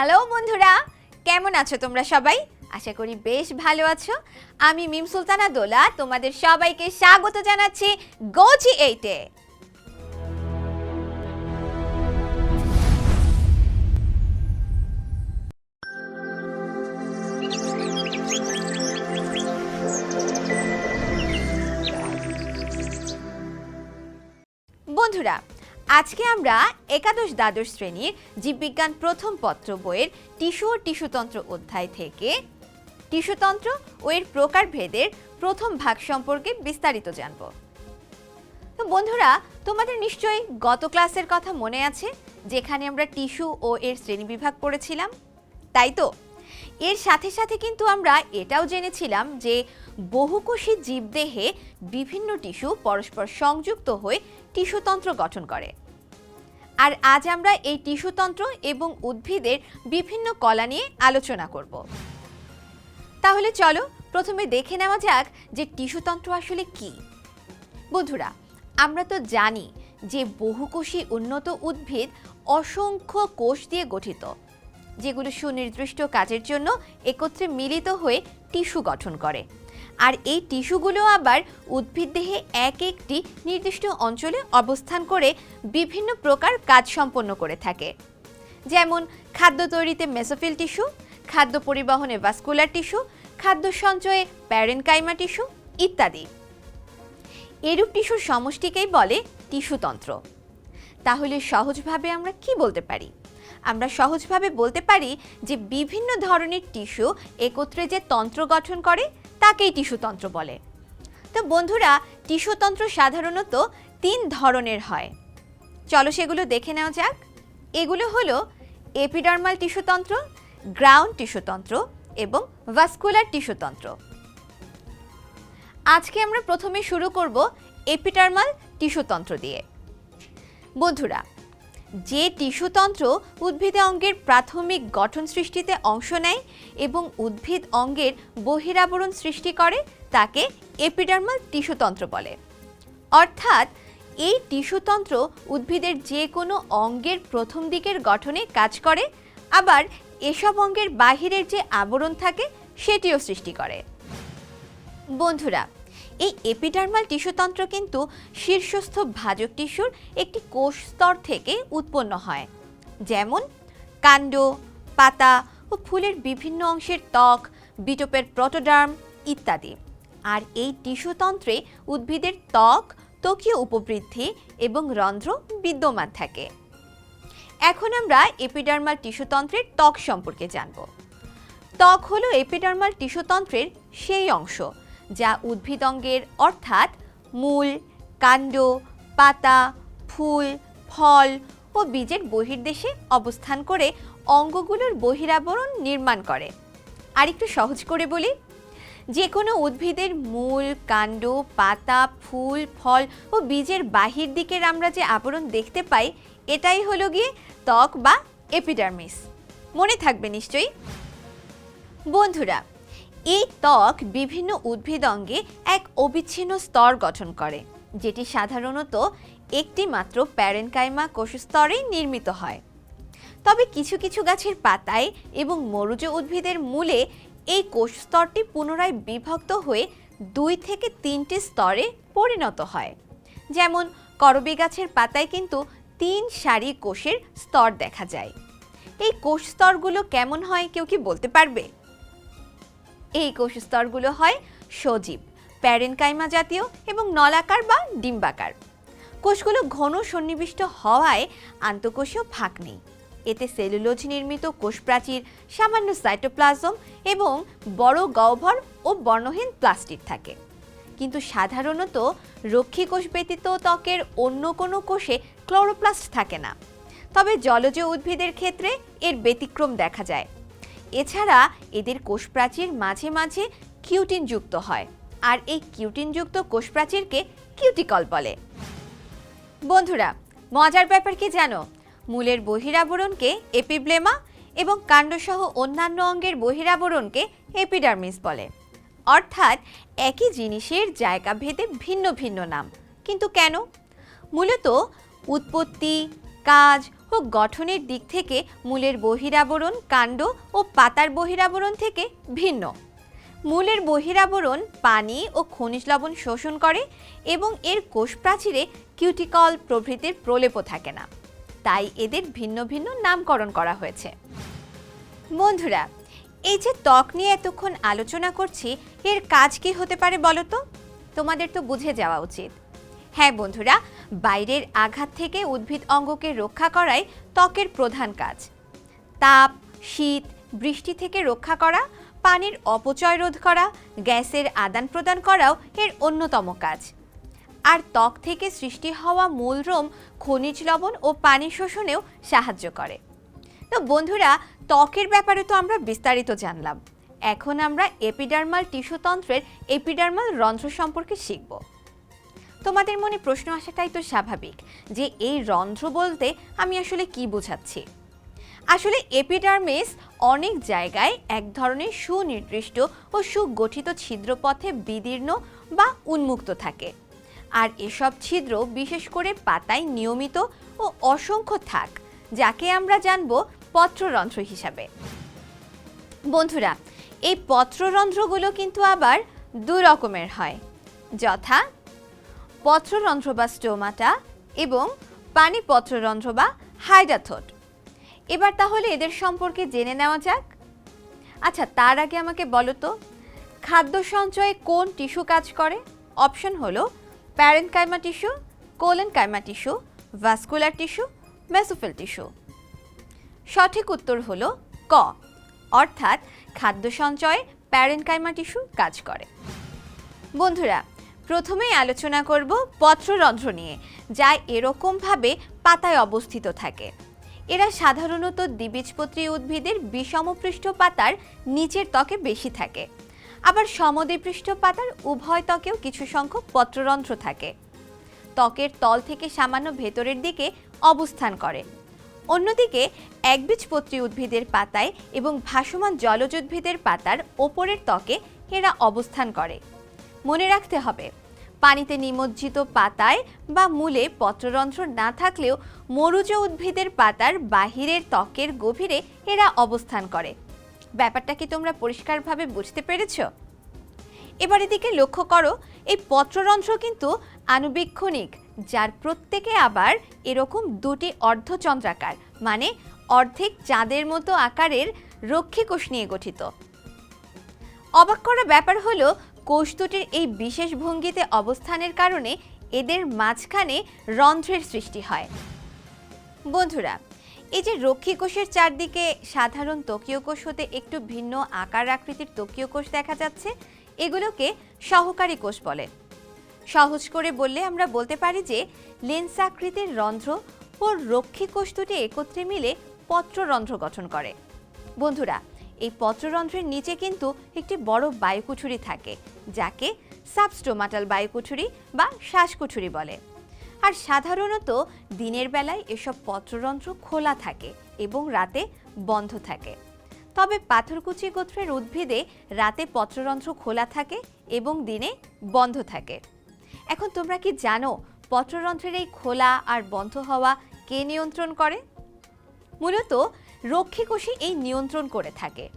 Hello বন্ধুরা, কেমন আছো তোমরা সবাই? আশা করি বেশ ভালো আছো। আমি মিম সুলতানা দোলা, তোমাদের সবাইকে স্বাগত জানাচ্ছি গোজি এইটে বন্ধুরা আজকে আমরা একাদশ দ্বাদশ শ্রেণির জীববিজ্ঞান প্রথম পত্র বইয়ের টিস্যু ও টিস্যুতন্ত্র অধ্যায় থেকে টিস্যুতন্ত্র ও এর প্রকারভেদের প্রথম ভাগ সম্পর্কে বিস্তারিত জানব। তো বন্ধুরা, তোমাদের নিশ্চয়ই গত ক্লাসের কথা মনে আছে, যেখানে আমরা টিস্যু ও এর শ্রেণীবিভাগ পড়েছিলাম। তাই তো? এর সাথে সাথে কিন্তু আমরা এটাও জেনেছিলাম যে বহুকোষী জীবদেহে বিভিন্ন টিস্যু পরস্পর সংযুক্ত হয়ে টিস্যুতন্ত্র গঠন করে। আর আজ আমরা এই টিস্যুতন্ত্র এবং উদ্ভিদের বিভিন্ন কলা নিয়ে আলোচনা করব। তাহলে চলো প্রথমে দেখে নেওয়া যাক যে টিস্যুতন্ত্র আসলে কি। বন্ধুরা, আমরা তো জানি যে বহুকোষী উন্নত উদ্ভিদ অসংখ্য কোষ দিয়ে গঠিত। যেগুলো সুনির্দিষ্ট কাজের জন্য একত্রে মিলিত হয়ে টিস্যু গঠন করে। আর এই টিস্যুগুলো আবার উদ্ভিদ দেহে এক একটি নির্দিষ্ট অঞ্চলে অবস্থান করে বিভিন্ন প্রকার কাজ সম্পন্ন করে থাকে। যেমন, খাদ্য তৈরিতে মেসোফিল টিস্যু, খাদ্য পরিবহনে ভাস্কুলার টিস্যু, খাদ্য সঞ্চয়ে প্যারেনকাইমা টিস্যু ইত্যাদি। এরূপ টিস্যুর সমষ্টিকেই বলে টিস্যুতন্ত্র। তাহলে সহজভাবে আমরা কি বলতে পারি? আমরা সহজভাবে বলতে পারি যে বিভিন্ন ধরনের টিস্যু একত্রে যে তন্ত্র গঠন করে, তাকেই টিস্যুতন্ত্র বলে। তো বন্ধুরা টিস্যুতন্ত্র সাধারণত তিন ধরনের হয়। চলো সেগুলো দেখে নেওয়া যাক। এগুলো হলো এপিডার্মাল টিস্যুতন্ত্র গ্রাউন্ড টিস্যুতন্ত্র এবং ভাস্কুলার টিস্যুতন্ত্র আজকে আমরা প্রথমে শুরু করব এপিডার্মাল টিস্যুতন্ত্র দিয়ে। বন্ধুরা যে টিস্যুতন্ত্র উদ্ভিদে অঙ্গের প্রাথমিক গঠন সৃষ্টিতে অংশ নেয় এবং উদ্ভিদ অঙ্গের বহিরাবরণ সৃষ্টি করে, তাকে এপিডার্মাল টিস্যুতন্ত্র বলে। অর্থাৎ, এই টিস্যুতন্ত্র উদ্ভিদের যে কোনো অঙ্গের প্রথম দিকের গঠনে কাজ করে, আবার এসব অঙ্গের বাহিরের যে আবরণ থাকে, সেটিও সৃষ্টি করে। বন্ধুরা এই এপিডার্মাল টিস্যুতন্ত্র কিন্তু শীর্ষস্থ ভাজক টিস্যুর একটি কোষ স্তর থেকে উৎপন্ন হয়। যেমন কাণ্ড, পাতা ও ফুলের বিভিন্ন অংশের ত্বক, বিটোপের প্রোটোডার্ম ইত্যাদি। আর এই টিস্যুতন্ত্রে উদ্ভিদের ত্বক, ত্বকীয় উপবৃদ্ধি এবং রন্ধ্র বিদ্যমান থাকে। এখন আমরা এপিডার্মাল টিস্যুতন্ত্রের ত্বক সম্পর্কে জানব। ত্বক হলো এপিডার্মাল টিস্যুতন্ত্রের সেই অংশ যা উদ্ভিদ অঙ্গের, অর্থাৎ মূল, কাণ্ড, পাতা, ফুল, ফল ও বীজের বহির্দেশে অবস্থান করে অঙ্গগুলোর বহিরাবরণ নির্মাণ করে। আর একটু সহজ করে বলি যে কোনো উদ্ভিদের মূল, কাণ্ড, পাতা, ফুল, ফল ও বীজের বাহির দিকের আমরা যে আবরণ দেখতে পাই, এটাই হলো গিয়ে ত্বক বা এপিডার্মিস মনে থাকবে নিশ্চয়ই? বন্ধুরা এই ত্বক বিভিন্ন উদ্ভিদ অঙ্গে এক অবিচ্ছিন্ন স্তর গঠন করে, যেটি সাধারণত একটি মাত্র প্যারেনকাইমা কোষস্তরেই নির্মিত হয়। তবে কিছু কিছু গাছের পাতায় এবং মরুজ উদ্ভিদের মূলে এই কোষস্তরটি পুনরায় বিভক্ত হয়ে দুই থেকে তিনটি স্তরে পরিণত হয়। যেমন, করবী গাছের পাতায় কিন্তু তিন সারি কোষের স্তর দেখা যায়। এই কোষ স্তরগুলো কেমন হয় কেউ কি বলতে পারবে? এই কোষ স্তরগুলো হয় সজীব, প্যারেনকাইমা জাতীয় এবং নলাকার বা ডিম্বাকার। কোষগুলো ঘন সন্নিবিষ্ট হওয়ায় আন্তঃকোষীয় ফাঁক নেই। এতে সেলুলোজ নির্মিত কোষ প্রাচীর, সামান্য সাইটোপ্লাজম এবং বড় গহ্বর ও বর্ণহীন প্লাস্টিক থাকে। কিন্তু সাধারণত রক্ষী কোষ ব্যতীত ত্বকের অন্য কোনো কোষে ক্লোরোপ্লাস্ট থাকে না। তবে জলজ উদ্ভিদের ক্ষেত্রে এর ব্যতিক্রম দেখা যায়। এছাড়া এদের কোষ প্রাচীর মাঝে মাঝে কিউটিন যুক্ত হয়। আর এই কিউটিন যুক্ত কোষ প্রাচীরকে কিউটিকল বলে। বন্ধুরা, মজার ব্যাপার কি জানো? মূলের বহিরাবরণকে এপিব্লেমা এবং কাণ্ডসহ অন্যান্য অঙ্গের বহিরাবরণকে এপিডার্মিস বলে। অর্থাৎ একই জিনিসের জায়গা ভেদে ভিন্ন ভিন্ন নাম। কিন্তু কেন? মূলত উৎপত্তি, কাজ ও গঠনের দিক থেকে মূলের বহিরাবরণ, কাণ্ড ও পাতার বহিরাবরণ থেকে ভিন্ন। মূলের বহিরাবরণ পানি ও খনিজ লবণ শোষণ করে এবং এর কোষ প্রাচীরে কিউটিকল প্রভৃতির প্রলেপও থাকে না। তাই এদের ভিন্ন ভিন্ন নামকরণ করা হয়েছে। বন্ধুরা, এই যে ত্বক নিয়ে এতক্ষণ আলোচনা করছি, এর কাজ কি হতে পারে বলো তো? তোমাদের তো বুঝে যাওয়া উচিত। হ্যাঁ বন্ধুরা, বাইরের আঘাত থেকে উদ্ভিদ অঙ্গকে রক্ষা করাই ত্বকের প্রধান কাজ। তাপ, শীত, বৃষ্টি থেকে রক্ষা করা, পানির অপচয় রোধ করা, গ্যাসের আদান প্রদান করাও এর অন্যতম কাজ। আর ত্বক থেকে সৃষ্টি হওয়া মূলরোম খনিজ লবণ ও পানি শোষণেও সাহায্য করে। তো বন্ধুরা, ত্বকের ব্যাপারে তো আমরা বিস্তারিত জানলাম। এখন আমরা এপিডার্মাল টিস্যুতন্ত্রের এপিডার্মাল রন্ধ্র সম্পর্কে শিখব। তোমাদের মনে প্রশ্ন আসাটাই তো স্বাভাবিক যে এই রন্ধ্র বলতে আমি আসলে কি বোঝাচ্ছি? আসলে এপিডার্মিস অনেক জায়গায় এক ধরনের সুনির্দিষ্ট ও সুগঠিত ছিদ্রপথে বিদীর্ণ বা উন্মুক্ত থাকে। আর এসব ছিদ্র বিশেষ করে পাতায় নিয়মিত ও অসংখ্য থাক, যাকে আমরা জানব পত্ররন্ধ্র হিসাবে। বন্ধুরা, এই পত্ররন্ধ্রগুলো কিন্তু আবার দু রকমের হয়, যথা পত্ররন্ধ্র বা স্টোমাটা এবং পানি পত্ররন্ধ্র বা হাইডাথোট। এবার তাহলে এদের সম্পর্কে জেনে নেওয়া যাক। আচ্ছা তার আগে আমাকে বলো তো, খাদ্য সঞ্চয়ে কোন টিস্যু কাজ করে? অপশন হলো parenchyma tissue collen collenchyma tissue, vascular tissue, mesophyll tissue. সঠিক উত্তর হলো ক, অর্থাৎ খাদ্য সঞ্চয়ে প্যারেনকাইমা টিস্যু কাজ করে। বন্ধুরা প্রথমেই আলোচনা করব পত্ররন্ধ্র নিয়ে, যা এরকমভাবে পাতায় অবস্থিত থাকে। এরা সাধারণত দ্বিবীজপত্রী উদ্ভিদের বিষমপৃষ্ঠ পাতার নিচের ত্বকে বেশি থাকে। আবার সমদ্বিপৃষ্ঠ পাতার উভয় ত্বকেও কিছু সংখ্যক পত্ররন্ধ্র থাকে। ত্বকের তল থেকে সামান্য ভেতরের দিকে অবস্থান করে। অন্যদিকে, একবীজপত্রী উদ্ভিদের পাতায় এবং ভাসমান জলজ উদ্ভিদের পাতার ওপরের ত্বকে এরা অবস্থান করে। মনে রাখতে হবে। পানিতে নিমজ্জিত পাতায় বা মূলে পত্ররন্ধ্র না থাকলেও মরুজ উদ্ভিদের পাতার বাহিরের ত্বকের গভীরে এরা অবস্থান করে। ব্যাপারটা কি তোমরা পরিষ্কারভাবে বুঝতে পেরেছ? এবার এদিকে লক্ষ্য করো, এই পত্ররন্ধ্র কিন্তু আনুবীক্ষণিক যার প্রত্যেকে আবার এরকম দুটি অর্ধচন্দ্রাকার মানে অর্ধেক চাঁদের মতো আকারের রক্ষী কোষ নিয়ে গঠিত। অবাক করা ব্যাপার হলো কোষ এই বিশেষ ভঙ্গিতে অবস্থানের কারণে এদের মাঝখানে রন্ধ্রের সৃষ্টি হয়। বন্ধুরা, এই যে রক্ষী কোষের চারদিকে সাধারণ তকীয় কোষ হতে একটু ভিন্ন আকার আকৃতির তকীয় কোষ দেখা যাচ্ছে, এগুলোকে সহকারী কোষ বলে। সহজ করে বললে আমরা বলতে পারি যে লেন্স আকৃতির রন্ধ্র ও রক্ষী কোষ দুটি একত্রে মিলে পত্ররন্ধ্র গঠন করে। বন্ধুরা এই পত্ররন্ধ্রের নিচে কিন্তু একটি বড় বায়ুকুঠুরি থাকে, যাকে সাবস্টোমাটাল বায়ুকুঠুরি বা শ্বাসকুঠুরি বলে। আর সাধারণত দিনের বেলায় এসব পত্ররন্ধ্র খোলা থাকে এবং রাতে বন্ধ থাকে। তবে পাথরকুচি গোত্রের উদ্ভিদে রাতে পত্ররন্ধ্র খোলা থাকে এবং দিনে বন্ধ থাকে। এখন তোমরা কি জানো পত্ররন্ধ্রের এই খোলা আর বন্ধ হওয়া কে নিয়ন্ত্রণ করে? মূলত রক্ষীকোষী এই নিয়ন্ত্রণ করে থাকে।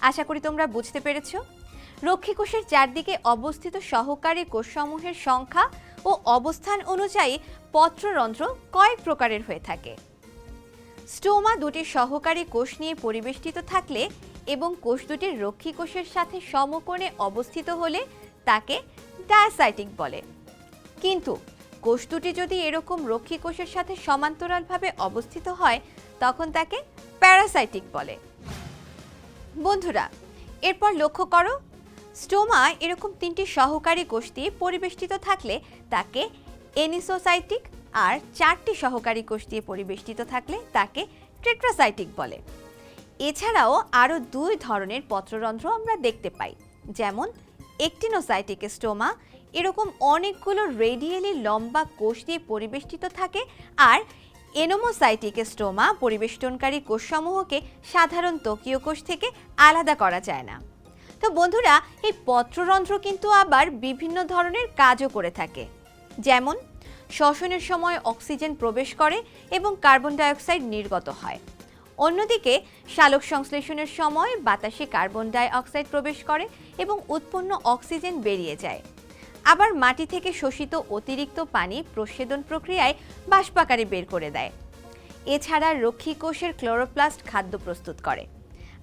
আশা করি তোমরা বুঝতে পেরেছ? রক্ষীকোষের চারদিকে অবস্থিত সহকারী কোষসমূহের সংখ্যা ও অবস্থান অনুযায়ী পত্ররন্ধ্র কয়েক প্রকারের হয়ে থাকে। স্টোমা দুটি সহকারী কোষ নিয়ে পরিবেষ্টিত থাকলে এবং কোষ দুটির রক্ষী কোষের সাথে সমকোণে অবস্থিত হলে তাকে ডায়াসাইটিক বলে। কিন্তু কোষ দুটি যদি এরকম রক্ষী কোষের সাথে সমান্তরালভাবে অবস্থিত হয় তখন তাকে প্যারাসাইটিক বলে। বন্ধুরা, এরপর লক্ষ্য করো, স্টোমা এরকম তিনটি সহকারী কোষ দিয়ে পরিবেষ্টিত থাকলে তাকে এনিসোসাইটিক আর চারটি সহকারী কোষ দিয়ে পরিবেষ্টিত থাকলে তাকে ট্রেট্রাসাইটিক বলে। এছাড়াও আরও দুই ধরনের পত্ররন্ধ্র আমরা দেখতে পাই, যেমন একটিনোসাইটিক স্টোমা, এরকম অনেকগুলো রেডিয়ালি লম্বা কোষ দিয়ে পরিবেষ্টিত থাকে, আর এনোমোসাইটিক স্টোমা পরিবেষ্টনকারী কোষসমূহকে সাধারণ ত্বকীয় কোষ থেকে আলাদা করা যায় না। তো বন্ধুরা, এই পত্ররন্ধ্র কিন্তু আবার বিভিন্ন ধরনের কাজও করে থাকে। যেমন, শ্বসনের সময় অক্সিজেন প্রবেশ করে এবং কার্বন ডাইঅক্সাইড নির্গত হয়। অন্যদিকে, শালক সংশ্লেষণের সময় বাতাসে কার্বন ডাই অক্সাইড প্রবেশ করে এবং উৎপন্ন অক্সিজেন বেরিয়ে যায়। আবার মাটি থেকে শোষিত অতিরিক্ত পানি প্রসেদন প্রক্রিয়ায় বাষ্পাকারে বের করে দেয়। এছাড়া রক্ষী কোষের ক্লোরোপ্লাস্ট খাদ্য প্রস্তুত করে।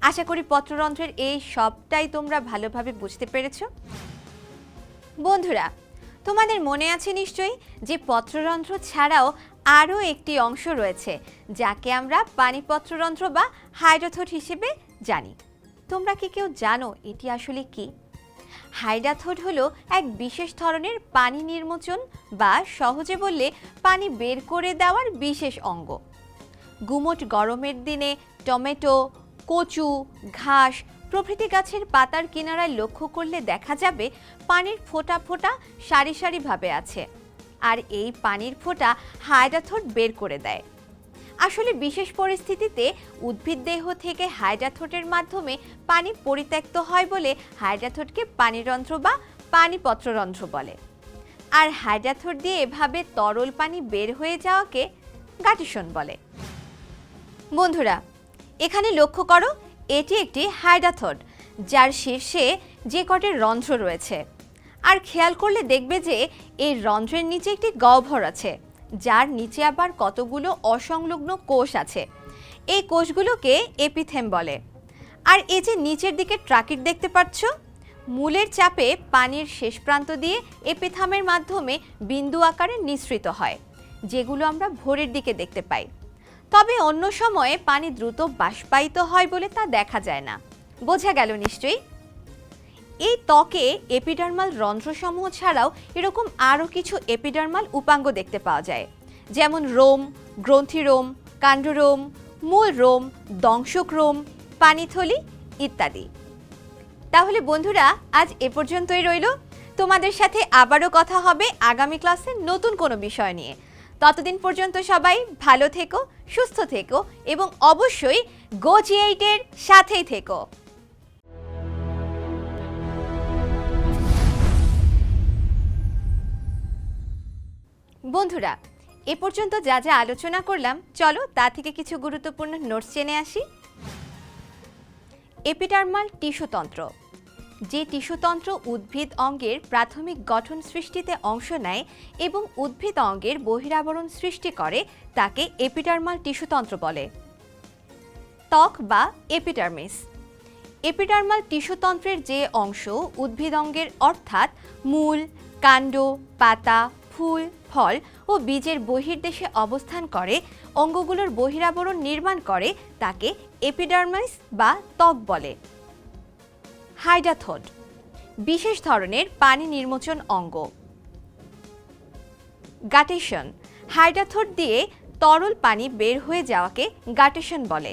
আশা করি পত্ররন্ধ্রের এই সবটাই তোমরা ভালোভাবে বুঝতে পেরেছ। বন্ধুরা, তোমাদের মনে আছে নিশ্চয়ই যে পত্ররন্ধ্র ছাড়াও আরও একটি অংশ রয়েছে, যাকে আমরা পানিপত্ররন্ধ্র বা হাইড্রোথোট হিসেবে জানি। তোমরা কি কেউ জানো এটি আসলে কি? হাইড্রাথোড হলো এক বিশেষ ধরনের পানি নির্মোচন বা সহজে বললে পানি বের করে দেওয়ার বিশেষ অঙ্গ। গুমোট গরমের দিনে টমেটো, কচু, ঘাস প্রভৃতি গাছের পাতার কিনারায় লক্ষ্য করলে দেখা যাবে পানির ফোঁটা ফোঁটা সারি সারিভাবে আছে। আর এই পানির ফোঁটা হাইড্রাথোড বের করে দেয়। আসলে বিশেষ পরিস্থিতিতে উদ্ভিদ দেহ থেকে হাইড্রাথোটের মাধ্যমে পানি পরিত্যক্ত হয় বলে হাইড্রাথোটকে পানিরন্ধ্র বা পানিপত্ররন্ধ্র বলে। আর হাইড্রাথোট দিয়ে এভাবে তরল পানি বের হয়ে যাওয়াকে গাটিশন বলে। বন্ধুরা, এখানে লক্ষ্য করো, এটি একটি হাইড্রাথড যার শীর্ষে যে কটি রন্ধ্র রয়েছে। আর খেয়াল করলে দেখবে যে এই রন্ধ্রের নিচে একটি গহ্বর আছে। যার নিচে আবার কতগুলো অসংলগ্ন কোষ আছে। এই কোষগুলোকে এপিথেম বলে। আর এই যে নিচের দিকে ট্রাকিট দেখতে পাচ্ছ, মূলের চাপে পানির শেষ প্রান্ত দিয়ে এপিথামের মাধ্যমে বিন্দু আকারে নিঃসৃত হয়, যেগুলো আমরা ভোরের দিকে দেখতে পাই। তবে অন্য সময়ে পানি দ্রুত বাষ্পায়িত হয় বলে তা দেখা যায় না। বোঝা গেল নিশ্চয়ই? এই ত্বকে এপিডার্মাল রন্ধ্রসমূহ ছাড়াও এরকম আরও কিছু এপিডার্মাল উপাঙ্গ দেখতে পাওয়া যায়। যেমন রোম, গ্রন্থিরোম, কাণ্ডরোম মূল রোম দংশক রোম পানিথলি ইত্যাদি। তাহলে বন্ধুরা, আজ এ পর্যন্তই রইল। তোমাদের সাথে আবারও কথা হবে আগামী ক্লাসে নতুন কোনো বিষয় নিয়ে। ততদিন পর্যন্ত সবাই ভালো থেকো, সুস্থ থেকো এবং অবশ্যই গো জি সাথেই থেকো। বন্ধুরা, এ পর্যন্ত যা যা আলোচনা করলাম, চলো তা থেকে কিছু গুরুত্বপূর্ণ নোটস জেনে আসি। এপিডার্মাল টিস্যুতন্ত্র যে টিস্যুতন্ত্র উদ্ভিদ অঙ্গের প্রাথমিক গঠন সৃষ্টিতে অংশ নেয় এবং উদ্ভিদ অঙ্গের বহিরাবরণ সৃষ্টি করে, তাকে এপিডার্মাল টিস্যুতন্ত্র বলে। ত্বক বা এপিডার্মিস এপিডার্মাল টিস্যুতন্ত্রের যে অংশ উদ্ভিদ অঙ্গের, অর্থাৎ মূল, কাণ্ড, পাতা, ফুল ফল ও বীজের বহির্দেশে অবস্থান করে, অঙ্গগুলোর বহিরাবরণ নির্মাণ করে, তাকে এপিডার্মাইস বা ত্বক বলে। হাইডাথোড, বিশেষ ধরনের পানি নির্মোচন অঙ্গ। গাটেশন হাইডাথোড দিয়ে তরল পানি বের হয়ে যাওয়াকে গাটেশন বলে।